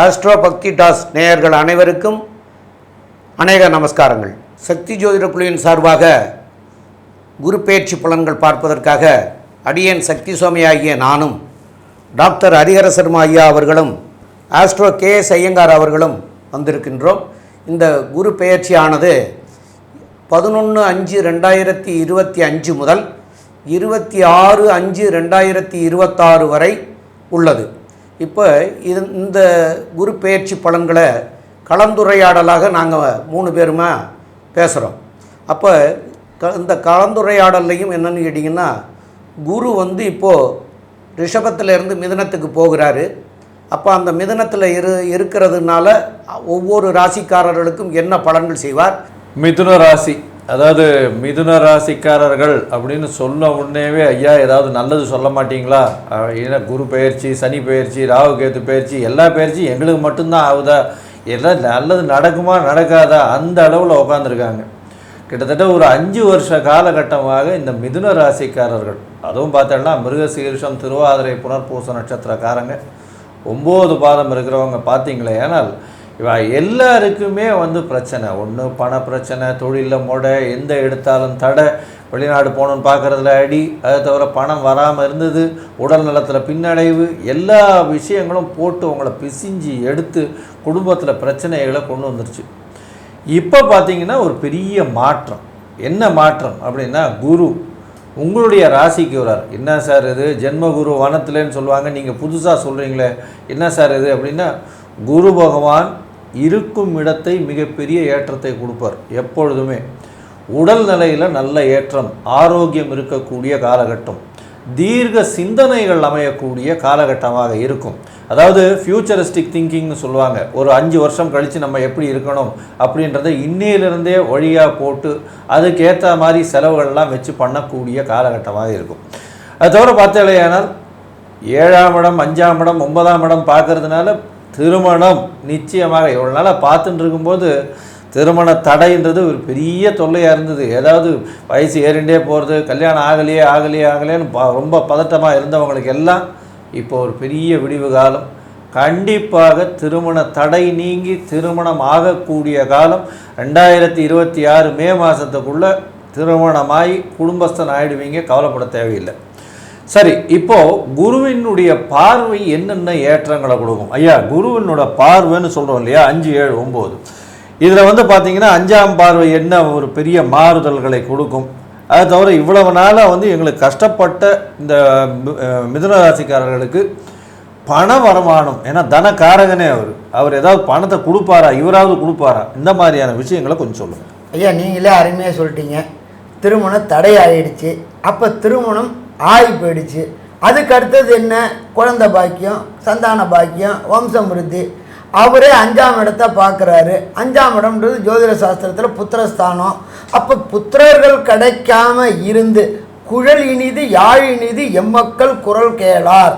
Astro பக்தி toss நேயர்கள் அனைவருக்கும் அநேக நமஸ்காரங்கள். சக்தி ஜோதிட குழுவின் சார்பாக குரு பயிற்சி பலன்கள் பார்ப்பதற்காக அடியேன் சக்தி சுவாமி ஆகிய நானும் டாக்டர் ஹரிஹர சர்மா ஐயா அவர்களும் ஆஸ்ட்ரோ கே எஸ் ஐயங்கார் அவர்களும் வந்திருக்கின்றோம். இந்த குரு பெயர்ச்சியானது பதினொன்று அஞ்சு ரெண்டாயிரத்தி இருபத்தி அஞ்சு முதல் இருபத்தி ஆறு அஞ்சு ரெண்டாயிரத்தி இருபத்தாறு வரை உள்ளது. இப்போ இது இந்த குரு பெயர்ச்சி பலன்களை கலந்துரையாடலாக நாங்கள் மூணு பேருமா பேசுகிறோம் அப்போ க இந்த கலந்துரையாடல்லையும் என்னென்னு கேட்டிங்கன்னா குரு வந்து இப்போது ரிஷபத்திலேருந்து மிதனத்துக்கு போகிறாரு. அப்போ அந்த மிதனத்தில் இரு இருக்கிறதுனால ஒவ்வொரு ராசிக்காரர்களுக்கும் என்ன பலன்கள் செய்வார்? மிதுன ராசி. அதாவது மிதுன ராசிக்காரர்கள் அப்படின்னு சொன்ன உடனேவே ஐயா ஏதாவது நல்லது சொல்ல மாட்டீங்களா? ஏன்னா குரு பெயர்ச்சி சனி பயிற்சி ராகு கேத்து பயிற்சி எல்லா பயிற்சியும் எங்களுக்கு மட்டும்தான் ஆகுதா? எல்லாம் நல்லது நடக்குமா நடக்காதா? அந்த அளவில் உட்காந்துருக்காங்க கிட்டத்தட்ட ஒரு அஞ்சு வருஷ காலகட்டமாக இந்த மிதுன ராசிக்காரர்கள் அதுவும் பார்த்தோம்னா மிருகசீர்ஷம் திருவாதிரை புனர்பூச நட்சத்திரக்காரங்க ஒம்பது பாதம் இருக்கிறவங்க பார்த்தீங்களே ஏன்னால் இவா எல்லாருக்குமே வந்து பிரச்சனை. ஒன்று பண பிரச்சனை தொழிலில் முடை எந்த எடுத்தாலும் தடை. வெளிநாடு போகணுன்னு பார்க்குறதுல அடி. அதை தவிர பணம் வராமல் இருந்தது. உடல் நலத்தில் பின்னடைவு. எல்லா விஷயங்களும் போட்டு உங்களை பிசிஞ்சு எடுத்து குடும்பத்தில் பிரச்சனைகளை கொண்டு வந்துருச்சு. இப்போ பார்த்தீங்கன்னா ஒரு பெரிய மாற்றம். என்ன மாற்றம் அப்படின்னா குரு உங்களுடைய ராசிக்கு வரார் என்ன சார் இது? ஜென்ம குரு வனத்திலேன்னு சொல்லுவாங்க. நீங்கள் புதுசாக சொல்கிறீங்களே என்ன சார் இது அப்படின்னா குரு பகவான் இருக்கும் இடத்தை மிகப்பெரிய ஏற்றத்தை கொடுப்பார். எப்பொழுதுமே உடல் நிலையில் நல்ல ஏற்றம் ஆரோக்கியம் இருக்கக்கூடிய காலகட்டம் தீர்க்க சிந்தனைகள் அமையக்கூடிய காலகட்டமாக இருக்கும். அதாவது ஃபியூச்சரிஸ்டிக் திங்கிங்னு சொல்லுவாங்க. ஒரு அஞ்சு வருஷம் கழித்து நம்ம எப்படி இருக்கணும் அப்படின்றத இன்னையிலிருந்தே வழியாக போட்டு அதுக்கேற்ற மாதிரி செலவுகள்லாம் வச்சு பண்ணக்கூடிய காலகட்டமாக இருக்கும். அது தவிர பார்த்தாலேயானால் ஏழாம் இடம் அஞ்சாம் இடம் ஒன்பதாம் இடம் பார்க்கறதுனால திருமணம் நிச்சயமாக இவ்வளோ நாளாக பார்த்துட்டு இருக்கும்போது திருமண தடைன்றது ஒரு பெரிய தொல்லையாக இருந்தது. ஏதாவது வயசு ஏறிண்டே போகிறது கல்யாணம் ஆகலையே ஆகலையே ஆகலையேன்னு ப- ரொம்ப பதட்டமாக இருந்தவங்களுக்கு எல்லாம் இப்போ ஒரு பெரிய விடிவு காலம். கண்டிப்பாக திருமண தடை நீங்கி திருமணம் ஆகக்கூடிய காலம் ரெண்டாயிரத்தி இருபத்தி ஆறு மே மாதத்துக்குள்ளே திருமணமாகி குடும்பஸ்தன் ஆகிடுவீங்க கவலைப்பட தேவையில்லை. சரி இப்போ குருவினுடைய பார்வை என்னென்ன ஏற்றங்களை கொடுக்கும்? ஐயா குருவினோட பார்வைன்னு சொல்கிறோம் இல்லையா? அஞ்சு ஏழு ஒம்பது இதில் வந்து பார்த்திங்கன்னா அஞ்சாம் பார்வை என்ன ஒரு பெரிய மாறுதல்களை கொடுக்கும்? அதை தவிர இவ்வளவு நாளாக வந்து எங்களுக்கு கஷ்டப்பட்ட இந்த மிதுனராசிக்காரர்களுக்கு மிதுன ராசிக்காரர்களுக்கு பண வருமானம் ஏன்னா தனக்காரகனே அவர். அவர் ஏதாவது பணத்தை கொடுப்பாரா? இவராவது கொடுப்பாரா? இந்த மாதிரியான விஷயங்களை கொஞ்சம் சொல்லுங்கள் ஐயா நீங்களே அருமையாக சொல்லிட்டீங்க. திருமணம் தடை ஆயிடுச்சு அப்போ திருமணம் ஆகி போயிடுச்சு அதுக்கு அடுத்தது என்ன? குழந்தை பாக்கியம் சந்தான பாக்கியம் வம்சமிருத்தி அவரே அஞ்சாம் இடத்த பார்க்குறாரு. அஞ்சாம் இடம்ன்றது ஜோதிட சாஸ்திரத்தில் புத்திரஸ்தானம். அப்போ புத்திரர்கள் கிடைக்காம இருந்து குழல் இனிது யாழ் இனிது எம்மக்கள் குரல் கேளார்.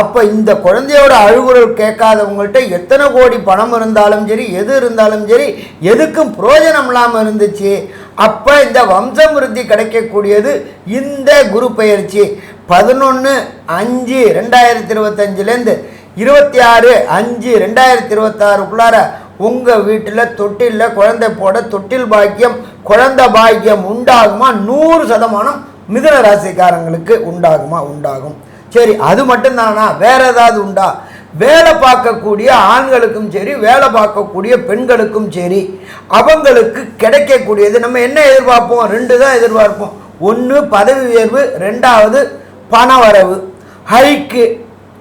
அப்போ இந்த குழந்தையோட அழுகுரல் கேட்காதவங்கள்ட்ட எத்தனை கோடி பணம் இருந்தாலும் சரி எது இருந்தாலும் சரி எதுக்கும் புரோஜனம் இல்லாமல் இருந்துச்சு. அப்போ இந்த வம்சமிருத்தி கிடைக்கக்கூடியது இந்த குரு பயிற்சி. பதினொன்று அஞ்சு ரெண்டாயிரத்தி இருபத்தஞ்சிலேருந்து இருபத்தி ஆறு அஞ்சு ரெண்டாயிரத்தி இருபத்தாறுக்குள்ளார உங்கள் வீட்டில் தொட்டிலில் குழந்தை போட தொட்டில் பாக்கியம் குழந்தை பாக்கியம் உண்டாகுமா? நூறு சதமானம் மிதுன ராசிக்காரங்களுக்கு உண்டாகுமா? உண்டாகும். சரி அது மட்டும்தானா? வேற ஏதாவது உண்டா? வேலை பார்க்கக்கூடிய ஆண்களுக்கும் சரி வேலை பார்க்கக்கூடிய பெண்களுக்கும் சரி அவங்களுக்கு கிடைக்கக்கூடியது நம்ம என்ன எதிர்பார்ப்போம்? ரெண்டு தான் எதிர்பார்ப்போம். ஒன்று பதவி உயர்வு ரெண்டாவது பண வரவு. ஹைக்கு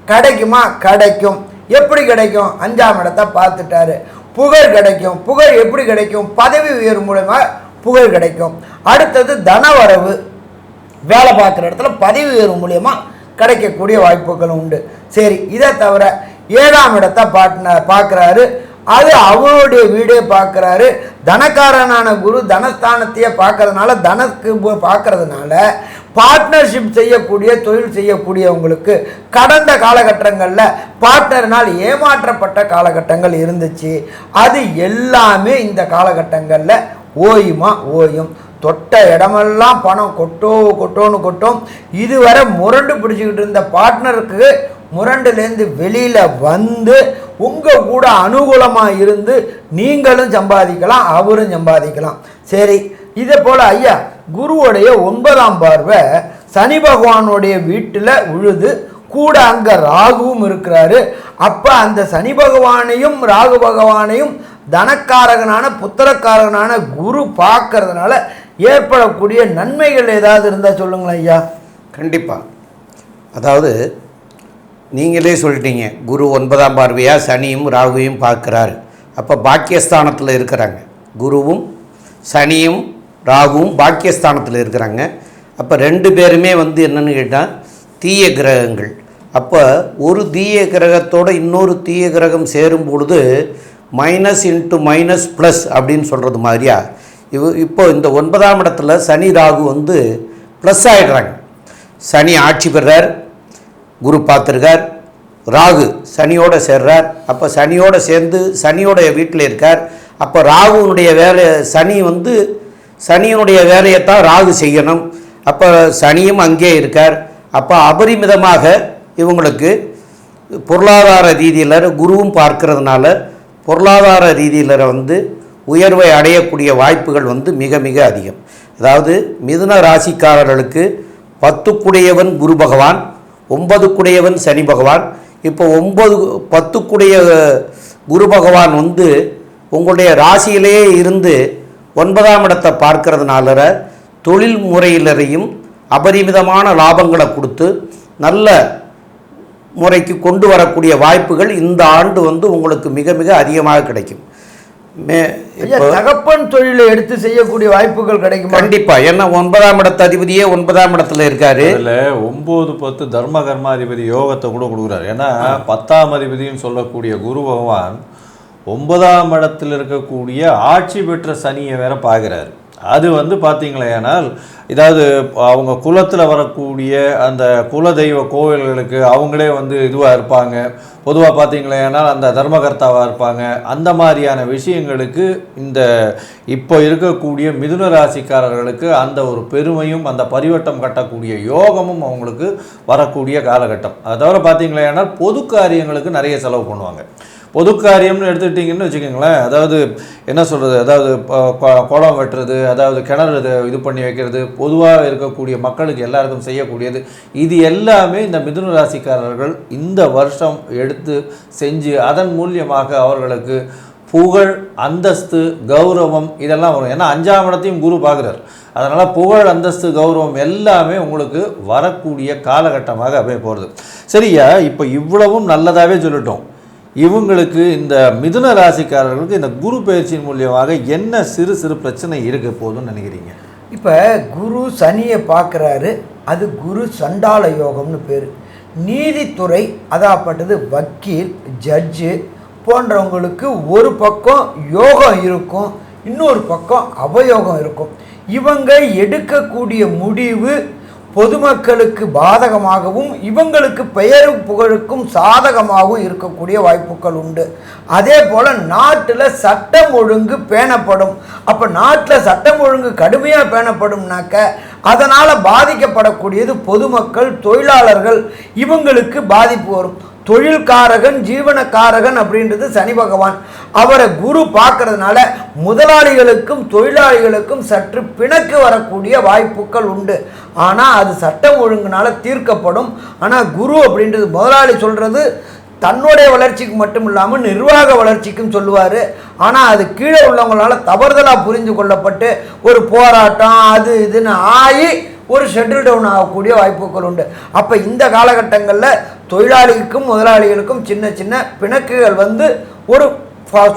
கிடைக்குமா? கிடைக்கும். எப்படி கிடைக்கும்? அஞ்சாம் இடத்தை பார்த்துட்டாரு. புகழ் கிடைக்கும். புகழ் எப்படி கிடைக்கும்? பதவி உயர்வு மூலமா புகழ் கிடைக்கும். அடுத்தது தனவரவு வேலை பார்க்குற இடத்துல பதவி உயர்வு மூலியமா கிடைக்கக்கூடிய வாய்ப்புகள் உண்டு. சரி இதை தவிர ஏழாம் இடத்தை பாட்ன பார்க்குறாரு. அது அவருடைய வீடே பார்க்குறாரு. தனக்காரனான குரு தனஸ்தானத்தையே பார்க்கறதுனால தனக்கு பார்க்கறதுனால பார்ட்னர்ஷிப் செய்யக்கூடிய தொழில் செய்யக்கூடியவங்களுக்கு கடந்த காலகட்டங்களில் பார்ட்னர்னால் ஏமாற்றப்பட்ட காலகட்டங்கள் இருந்துச்சு. அது எல்லாமே இந்த காலகட்டங்களில் ஓயுமா ஓயும். தொட்ட இடமெல்லாம் பணம் கொட்டோ கொட்டோன்னு கொட்டும். இதுவரை முரண்டு பிடிச்சிக்கிட்டு இருந்த பார்ட்னருக்கு முரண்டுலேருந்து வெளியில் வந்து உங்கள் கூட அனுகூலமாக இருந்து நீங்களும் சம்பாதிக்கலாம் அவரும் சம்பாதிக்கலாம். சரி இதே போல் ஐயா குருவுடைய ஒன்பதாம் பார்வை சனி பகவானுடைய வீட்டில் உழுது கூட அங்கே ராகுவும் இருக்கிறாரு. அப்போ அந்த சனி பகவானையும் ராகு பகவானையும் தனக்காரகனான புத்திரக்காரகனான குரு பார்க்கறதுனால ஏற்படக்கூடிய நன்மைகள் ஏதாவது இருந்தால் சொல்லுங்களேன் ஐயா. கண்டிப்பாக அதாவது நீங்களே சொல்லிட்டீங்க குரு ஒன்பதாம் பார்வையாக சனியும் ராகுவையும் பார்க்குறாரு. அப்போ பாக்கியஸ்தானத்தில் இருக்கிறாங்க. குருவும் சனியும் ராகுவும் பாக்கியஸ்தானத்தில் இருக்கிறாங்க. அப்போ ரெண்டு பேருமே வந்து என்னென்னு கேட்டால் தீய கிரகங்கள். அப்போ ஒரு தீய கிரகத்தோட இன்னொரு தீய கிரகம் சேரும் பொழுது மைனஸ் இன்ட்டு மைனஸ் ப்ளஸ் அப்படின்னு சொல்கிறது மாதிரியா இவ் இப்போ இந்த ஒன்பதாம் இடத்துல சனி ராகு வந்து ப்ளஸ் ஆகிடுறாங்க சனி ஆட்சி பெறார் குரு பார்த்துருக்கார் ராகு சனியோட சேர்றார் அப்போ சனியோட சேர்ந்து சனியோட வீட்டில் இருக்கார் அப்போ ராகுனுடைய வேலை சனி வந்து சனியினுடைய வேலையைத்தான் ராகு செய்யணும் அப்போ சனியும் அங்கே இருக்கார் அப்போ அபரிமிதமாக இவங்களுக்கு பொருளாதார ரீதியில் குருவும் பார்க்கறதுனால பொருளாதார ரீதியில் வந்து உயர்வை அடையக்கூடிய வாய்ப்புகள் வந்து மிக மிக அதிகம். அதாவது மிதுன ராசிக்காரர்களுக்கு பத்துக்குடையவன் குரு பகவான் ஒன்பதுக்குடையவன் சனி பகவான். இப்போ ஒன்பது பத்துக்குடைய குரு பகவான் வந்து உங்களுடைய ராசியிலேயே இருந்து ஒன்பதாம் இடத்தை பார்க்கறதுனால தொழில் முறையிலரையும் அபரிமிதமான லாபங்களை கொடுத்து நல்ல முறைக்கு கொண்டு வரக்கூடிய வாய்ப்புகள் இந்த ஆண்டு வந்து உங்களுக்கு மிக மிக அதிகமாக கிடைக்கும். தகப்பன் தொழிலை எடுத்து செய்யக்கூடிய வாய்ப்புகள் கிடைக்குமா? கண்டிப்பா. ஏன்னா ஒன்பதாம் இடத்து அதிபதியே ஒன்பதாம் இடத்துல இருக்காரு. அதுல ஒன்பது பத்து தர்ம கர்மாதிபதி யோகத்தை கூட கொடுக்குறாரு. ஏன்னா பத்தாம் அதிபதின்னு சொல்லக்கூடிய குரு பகவான் ஒன்பதாம் இடத்துல இருக்கக்கூடிய ஆட்சி பெற்ற சனியை வேற பார்க்குறாரு. அது வந்து பார்த்தீங்களேனால் இதாவது அவங்க குலத்தில் வரக்கூடிய அந்த குலதெய்வ கோவில்களுக்கு அவங்களே வந்து இதுவாக இருப்பாங்க. பொதுவாக பார்த்தீங்களேனால் அந்த தர்மகர்த்தாவாக இருப்பாங்க. அந்த மாதிரியான விஷயங்களுக்கு இந்த இப்போ இருக்கக்கூடிய மிதுன ராசிக்காரர்களுக்கு அந்த ஒரு பெருமையும் அந்த பரிவட்டம் கட்டக்கூடிய யோகமும் அவங்களுக்கு வரக்கூடிய காலகட்டம். அதை தவிர பார்த்தீங்களேனால் பொது காரியங்களுக்கு நிறைய செலவு பண்ணுவாங்க. பொது காரியம்னு எடுத்துக்கிட்டிங்கன்னு வச்சுக்கோங்களேன். அதாவது என்ன சொல்கிறது அதாவது குளம் வெட்டுறது அதாவது கிணறு இது பண்ணி வைக்கிறது பொதுவாக இருக்கக்கூடிய மக்களுக்கு எல்லாருக்கும் செய்யக்கூடியது. இது எல்லாமே இந்த மிதுன ராசிக்காரர்கள் இந்த வருஷம் எடுத்து செஞ்சு அதன் மூலியமாக அவர்களுக்கு புகழ் அந்தஸ்து கௌரவம் இதெல்லாம் வரும். ஏன்னா அஞ்சாம் இடத்தையும் குரு பார்க்குறார். அதனால் புகழ் அந்தஸ்து கௌரவம் எல்லாமே உங்களுக்கு வரக்கூடிய காலகட்டமாக அப்படியே போகிறது சரியா? இப்போ இவ்வளவும் நல்லதாகவே சொல்லிட்டோம். இவங்களுக்கு இந்த மிதுன ராசிக்காரர்களுக்கு இந்த குரு பயிற்சியின் மூலியமாக என்ன சிறு சிறு பிரச்சனை இருக்க போதும்னு நினைக்கிறீங்க? இப்போ குரு சனியை பார்க்குறாரு. அது குரு சண்டால யோகம்னு பேர். நீதித்துறை அதாப்பட்டது வக்கீல் ஜட்ஜு போன்றவங்களுக்கு ஒரு பக்கம் யோகம் இருக்கும் இன்னொரு பக்கம் அவயோகம் இருக்கும். இவங்க எடுக்கக்கூடிய முடிவு பொதுமக்களுக்கு பாதகமாகவும் இவங்களுக்கு பெயரும் புகழுக்கும் சாதகமாகவும் இருக்கக்கூடிய வாய்ப்புகள் உண்டு. அதே போல் நாட்டில் சட்டம் ஒழுங்கு பேணப்படும். அப்போ நாட்டில் சட்டம் ஒழுங்கு கடுமையாக பேணப்படும்னாக்க அதனால் பாதிக்கப்படக்கூடியது பொதுமக்கள் தொழிலாளர்கள் இவங்களுக்கு பாதிப்பு வரும். தொழில்காரகன் ஜீவனக்காரகன் அப்படின்றது சனி பகவான். அவரை குரு பார்க்கறதுனால முதலாளிகளுக்கும் தொழிலாளிகளுக்கும் சற்று பிணக்கு வரக்கூடிய வாய்ப்புகள் உண்டு. ஆனால் அது சட்டம் ஒழுங்குனால தீர்க்கப்படும். ஆனால் குரு அப்படின்றது முதலாளி சொல்கிறது தன்னுடைய வளர்ச்சிக்கு மட்டும் இல்லாமல் நிர்வாக வளர்ச்சிக்கும் சொல்லுவார். ஆனால் அது கீழே உள்ளவங்களால் தவறுதலாக புரிந்து கொள்ளப்பட்டு ஒரு போராட்டம் அது இதுன்னு ஆகி ஒரு செட்டில் டவுன் ஆகக்கூடிய வாய்ப்புகள் உண்டு. அப்போ இந்த காலகட்டங்களில் தொழிலாளிகளுக்கும் முதலாளிகளுக்கும் சின்ன சின்ன பிணக்குகள் வந்து ஒரு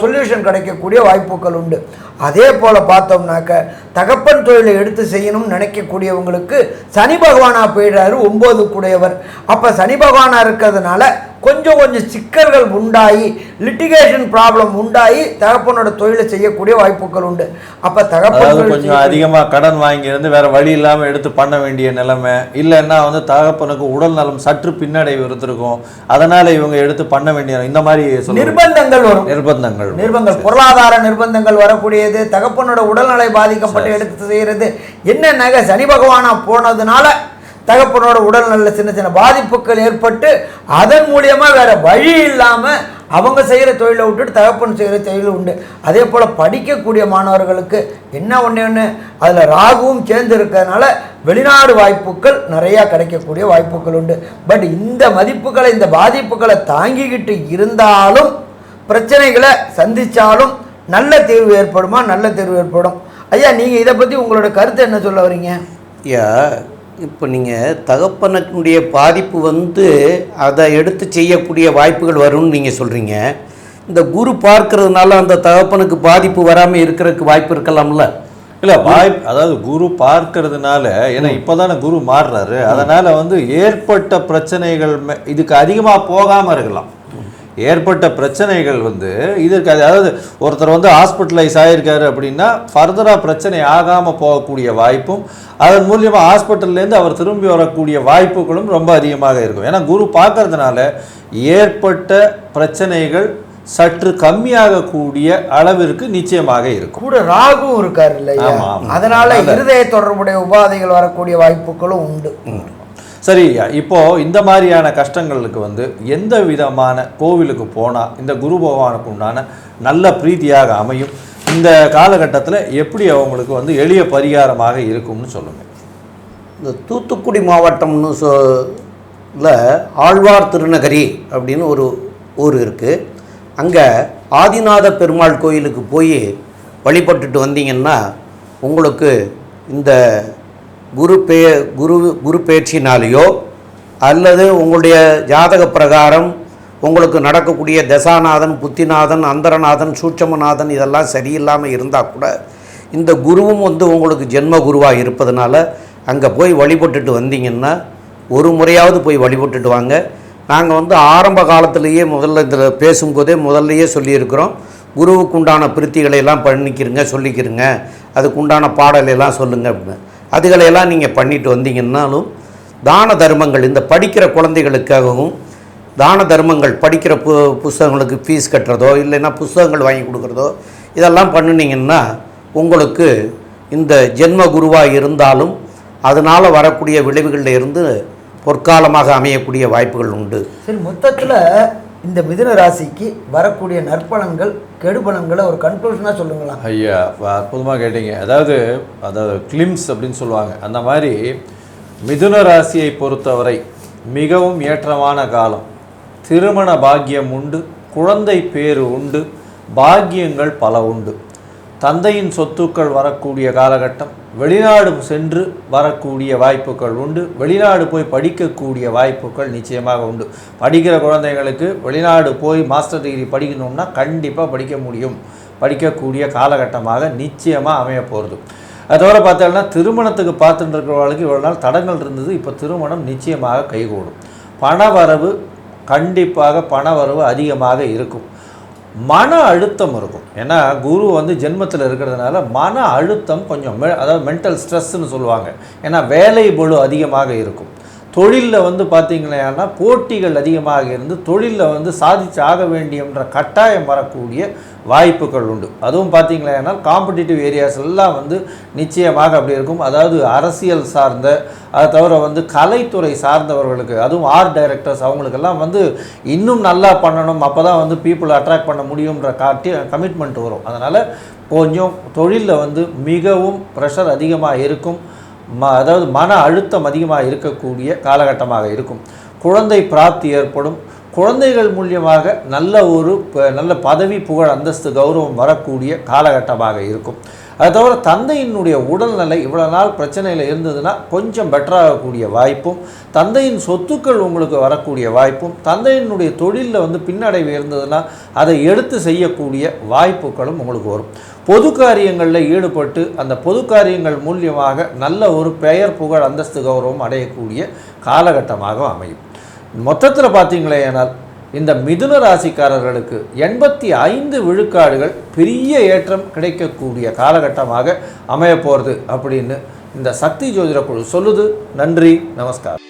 சொல்யூஷன் கிடைக்கக்கூடிய வாய்ப்புகள் உண்டு. அதே போல் பார்த்தோம்னாக்க தகப்பன் தொழிலை எடுத்து செய்யணும்னு நினைக்கக்கூடியவங்களுக்கு சனி பகவானாக போயிடுறாரு ஒம்பது கூடையவர் அப்போ சனி பகவானாக இருக்கிறதுனால கொஞ்சம் கொஞ்சம் சிக்கல்கள் உண்டாகி லிட்டிகேஷன் ப்ராப்ளம் உண்டாகி தகப்பனோட தொழிலை செய்யக்கூடிய வாய்ப்புகள் உண்டு. அப்போ தகப்பன் கொஞ்சம் அதிகமாக கடன் வாங்கியிருந்து வேற வழி இல்லாமல் எடுத்து பண்ண வேண்டிய நிலைமை. இல்லைன்னா வந்து தகப்பனுக்கு உடல் நலம் சற்று பின்னடைவு இருந்திருக்கும். அதனால இவங்க எடுத்து பண்ண வேண்டிய இந்த மாதிரி நிர்பந்தங்கள் வரும். நிர்பந்தங்கள் நிர்பந்தங்கள். பொருளாதார நிர்பந்தங்கள் வரக்கூடியது. தகப்பனோட உடல்நிலை பாதிக்கப்பட்டு எடுத்து செய்கிறது என்னன்னாக்க சனி பகவானா போனதுனால தகப்பனோட உடல் நல்ல சின்ன சின்ன பாதிப்புகள் ஏற்பட்டு அதன் மூலியமாக வேறு வழி இல்லாமல் அவங்க செய்கிற தொழிலை விட்டுட்டு தகப்பன் செய்கிற தொழில் உண்டு. அதே போல் படிக்கக்கூடிய மாணவர்களுக்கு என்ன ஒன்று ஒன்று அதில் ராகுவும் சேர்ந்து இருக்கிறதுனால வெளிநாடு வாய்ப்புகள் நிறையா கிடைக்கக்கூடிய வாய்ப்புகள் உண்டு. பட் இந்த மதிப்புகளை இந்த பாதிப்புகளை தாங்கிக்கிட்டு இருந்தாலும் பிரச்சனைகளை சந்தித்தாலும் நல்ல தீர்வு ஏற்படுமா? நல்ல தீர்வு ஏற்படும். ஐயா நீங்கள் இதை பற்றி உங்களோட கருத்து என்ன சொல்ல வரீங்க? ஐயா இப்போ நீங்கள் தகப்பனுடைய பாதிப்பு வந்து அதை எடுத்து செய்யக்கூடிய வாய்ப்புகள் வரும்னு நீங்கள் சொல்கிறீங்க. இந்த குரு பார்க்கறதுனால அந்த தகப்பனுக்கு பாதிப்பு வராமல் இருக்கிறதுக்கு வாய்ப்பு இருக்கலாம்ல? இல்லை வாய்ப்பு அதாவது குரு பார்க்கறதுனால ஏன்னா இப்போதானே குரு மாறுறாரு. அதனால வந்து ஏற்பட்ட பிரச்சனைகள் இதுக்கு அதிகமாக போகாமல் இருக்கலாம். ஏற்பட்ட பிரச்சனைகள் வந்து இதற்கு அது- அதாவது ஒருத்தர் வந்து ஹாஸ்பிட்டலைஸ் ஆகியிருக்காரு அப்படின்னா ஃபர்தராக பிரச்சனை ஆகாமல் போகக்கூடிய வாய்ப்பும் அதன் மூலியமாக ஹாஸ்பிட்டல்லேருந்து அவர் திரும்பி வரக்கூடிய வாய்ப்புகளும் ரொம்ப அதிகமாக இருக்கும். ஏன்னா குரு பார்க்கறதுனால ஏற்பட்ட பிரச்சனைகள் சற்று கம்மியாகக்கூடிய அளவிற்கு நிச்சயமாக இருக்கும். கூட ராகுவும் இருக்காரு இல்லையா? அதனால- இருதய தொடர்புடைய உபாதைகள் வரக்கூடிய வாய்ப்புகளும் உண்டு. சரி இப்போது இந்த மாதிரியான கஷ்டங்களுக்கு வந்து எந்த விதமான கோவிலுக்கு போனால் இந்த குரு பகவானுக்கு உண்டான நல்ல பிரீத்தியாக அமையும்? இந்த காலகட்டத்தில் எப்படி அவங்களுக்கு வந்து எளிய பரிகாரமாக இருக்கும்னு சொல்லுங்கள் இந்த தூத்துக்குடி மாவட்டம்னு சொ ஆழ்வார் திருநகரி அப்படின்னு ஒரு ஊர் இருக்குது அங்கே ஆதிநாத பெருமாள் கோயிலுக்கு போய் வழிபட்டுட்டு வந்தீங்கன்னா உங்களுக்கு இந்த குரு பே குரு குரு பேச்சினாலேயோ அல்லது உங்களுடைய ஜாதக பிரகாரம் உங்களுக்கு நடக்கக்கூடிய தசாநாதன் புத்திநாதன் அந்தரநாதன் சூட்சமநாதன் இதெல்லாம் சரியில்லாமல் இருந்தால் கூட இந்த குருவும் வந்து உங்களுக்கு ஜென்ம குருவாக இருப்பதனால அங்கே போய் வழிபட்டுட்டு வந்தீங்கன்னா ஒரு முறையாவது போய் வழிபட்டுட்டு வாங்க. நாங்கள் வந்து ஆரம்ப காலத்திலேயே முதல்ல இதில் பேசும்போதே முதல்லையே சொல்லியிருக்கிறோம். குருவுக்குண்டான பிரித்திகளை எல்லாம் பண்ணிக்கிறங்க சொல்லிக்கிறங்க. அதுக்குண்டான பாடலையெல்லாம் பாடலை எல்லாம் அப்படின்னு. அதுகளையெல்லாம் நீங்கள் பண்ணிட்டு வந்தீங்கன்னாலும் தான தர்மங்கள் இந்த படிக்கிற குழந்தைகளுக்காகவும் தான தர்மங்கள் படிக்கிற பு புஸ்தகங்களுக்கு ஃபீஸ் கட்டுறதோ இல்லைன்னா புஸ்தகங்கள் வாங்கி கொடுக்குறதோ இதெல்லாம் பண்ணினீங்கன்னா உங்களுக்கு இந்த ஜென்ம குருவாக இருந்தாலும் அதனால் வரக்கூடிய விளைவுகளில் இருந்து பொற்காலமாக அமையக்கூடிய வாய்ப்புகள் உண்டு. சரி மொத்தத்தில் இந்த மிதுன ராசிக்கு வரக்கூடிய நற்பலன்கள் கெடுபலன்களை ஒரு கன்க்ளூஷனாக சொல்லுங்களா ஐயா அற்புதமாக கேட்டீங்க. அதாவது அதாவது கிளிம்ஸ் அப்படின்னு சொல்லுவாங்க. அந்த மாதிரி மிதுன ராசியை பொறுத்தவரை மிகவும் ஏற்றமான காலம். திருமண பாக்கியம் உண்டு குழந்தை பேரு உண்டு பாக்கியங்கள் பல உண்டு. தந்தையின் சொத்துக்கள் வரக்கூடிய காலகட்டம் வெளிநாடு சென்று வரக்கூடிய வாய்ப்புகள் உண்டு. வெளிநாடு போய் படிக்கக்கூடிய வாய்ப்புகள் நிச்சயமாக உண்டு. படிக்கிற குழந்தைங்களுக்கு வெளிநாடு போய் மாஸ்டர் டிகிரி படிக்கணும்னா கண்டிப்பாக படிக்க முடியும். படிக்கக்கூடிய காலகட்டமாக நிச்சயமாக அமைய போகிறது அது தவிர பார்த்தோம்னா திருமணத்துக்கு பார்த்துட்டு இருக்கிறவர்களுக்கு இவ்வளோ நாள் தடங்கள் இருந்தது. இப்போ திருமணம் நிச்சயமாக கைகூடும். பண வரவு கண்டிப்பாக பண வரவு அதிகமாக இருக்கும். மன அழுத்தம் இருக்கும். ஏன்னா குரு வந்து ஜென்மத்தில் இருக்கிறதுனால மன அழுத்தம் கொஞ்சம் மெ- அதாவது மென்டல் ஸ்ட்ரெஸ்ன்னு சொல்லுவாங்க. ஏன்னா வேலை பொழு அதிகமாக இருக்கும். தொழிலில் வந்து பார்த்தீங்கன்னா போட்டிகள் அதிகமாக இருந்து தொழிலில் வந்து சாதிச்சு ஆக வேண்டியன்ற கட்டாயம் வரக்கூடிய வாய்ப்புகள் உண்டு. அதுவும் பார்த்தீங்கன்னா காம்படிட்டிவ் ஏரியாஸ் எல்லாம் வந்து நிச்சயமாக அப்படி இருக்கும். அதாவது அரசியல் சார்ந்த அதை தவிர வந்து கலைத்துறை சார்ந்தவர்களுக்கு அதுவும் ஆர்ட் டைரக்டர்ஸ் அவங்களுக்கெல்லாம் வந்து இன்னும் நல்லா பண்ணணும். அப்போ தான் வந்து பீப்புள் அட்ராக்ட் பண்ண முடியுன்ற காட்டி கமிட்மெண்ட் வரும். அதனால் கொஞ்சம் தொழிலில் வந்து மிகவும் ப்ரெஷர் அதிகமாக இருக்கும். ம அதாவது மன அழுத்தம் அதிகமாக இருக்கக்கூடிய காலகட்டமாக இருக்கும். குழந்தை பிராப்தி ஏற்படும். குழந்தைகள் மூலியமாக நல்ல ஒரு நல்ல பதவி புகழ் அந்தஸ்து கௌரவம் வரக்கூடிய காலகட்டமாக இருக்கும். அது தவிர தந்தையினுடைய உடல்நிலை இவ்வளோ நாள் பிரச்சனையில் இருந்ததுன்னா கொஞ்சம் பெட்டராகக்கூடிய வாய்ப்பும் தந்தையின் சொத்துக்கள் உங்களுக்கு வரக்கூடிய வாய்ப்பும் தந்தையினுடைய தொழிலில் வந்து பின்னடைவு இருந்ததுன்னா அதை எடுத்து செய்யக்கூடிய வாய்ப்புகளும் உங்களுக்கு வரும். பொது காரியங்களில் ஈடுபட்டு அந்த பொது காரியங்கள் மூலியமாக நல்ல ஒரு பெயர் புகழ் அந்தஸ்து கௌரவம் அடையக்கூடிய காலகட்டமாக அமையும். மொத்தத்தில் பார்த்தீங்களேனால் இந்த மிதுன ராசிக்காரர்களுக்கு எண்பத்தி ஐந்து விழுக்காடுகள் பெரிய ஏற்றம் கிடைக்கக்கூடிய காலகட்டமாக அமைய போகிறது அப்படின்னு இந்த சக்தி ஜோதிட குழு சொல்லுது. நன்றி நமஸ்காரம்.